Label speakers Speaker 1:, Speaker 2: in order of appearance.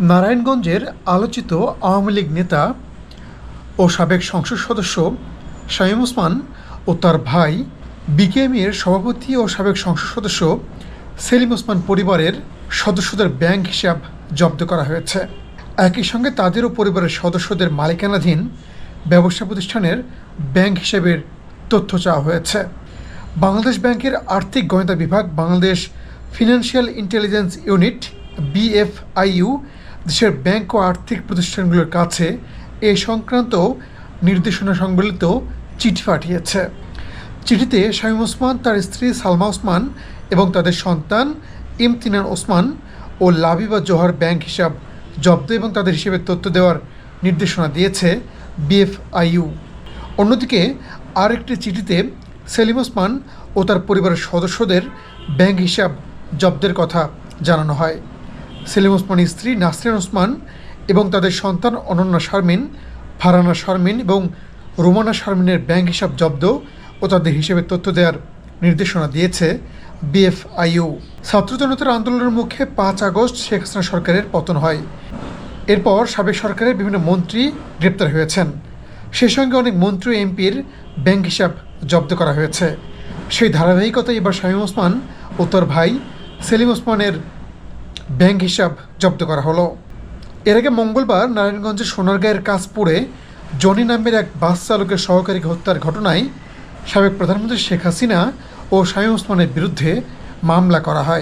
Speaker 1: নারায়ণগঞ্জের আলোচিত আওয়ামী লীগ নেতা ও সাবেক সংসদ সদস্য শামীম ওসমান ও তার ভাই বিকেএমের সভাপতি ও সাবেক সংসদ সদস্য সেলিম ওসমান পরিবারের সদস্যদের ব্যাংক হিসাব জব্দ করা হয়েছে। একই সঙ্গে তাদেরও পরিবারের সদস্যদের মালিকানাধীন ব্যবসা প্রতিষ্ঠানের ব্যাংক হিসেবের তথ্য চাওয়া হয়েছে। বাংলাদেশ ব্যাংকের আর্থিক গোয়েন্দা বিভাগ, Bangladesh financial intelligence unit BFIU দেশের ব্যাংক ও আর্থিক প্রতিষ্ঠানগুলোর কাছে এ সংক্রান্ত নির্দেশনা সংবলিত চিঠি পাঠিয়েছে। চিঠিতে শামীম ওসমান, তার স্ত্রী সালমা ওসমান এবং তাদের সন্তান ইমতিনান ওসমান ও লাবিবা জোহর ব্যাংক হিসাব জব্দ এবং তাদের হিসেবে তথ্য দেওয়ার নির্দেশনা দিয়েছে বিএফআইইউ। অন্যদিকে আরেকটি চিঠিতে সেলিম ওসমান ও তার পরিবারের সদস্যদের ব্যাংক হিসাব জব্দের কথা জানানো হয়। সেলিম ওসমানের স্ত্রী নাসরিন ওসমান এবং তাদের সন্তান অনন্যা শারমিন ফারানা শারমিন এবং রোমানা শারমিনের ব্যাংক হিসাব জব্দ ও তাদের হিসেবে তথ্য দেওয়ার নির্দেশনা দিয়েছে বিএফআইইউ ছাত্র জনতার আন্দোলনের মুখে পাঁচ আগস্ট শেখ হাসিনা সরকারের পতন হয়। এরপর সাবেক সরকারের বিভিন্ন মন্ত্রী গ্রেপ্তার হয়েছেন। সেই সঙ্গে অনেক মন্ত্রী এমপির ব্যাংক হিসাব জব্দ করা হয়েছে। সেই ধারাবাহিকতায় এবার শামীম ওসমান ও তার ভাই সেলিম ওসমানের ব্যাংক হিসাব জব্দ করা হলো। এর আগে মঙ্গলবার নারায়ণগঞ্জের সোনারগাঁয়ের কাশপুরে জনি নামের এক বাস চালকের সহকারী হত্যার ঘটনায় সাবেক প্রধানমন্ত্রী শেখ হাসিনা ও শাহী ওসমানের বিরুদ্ধে মামলা করা হয়।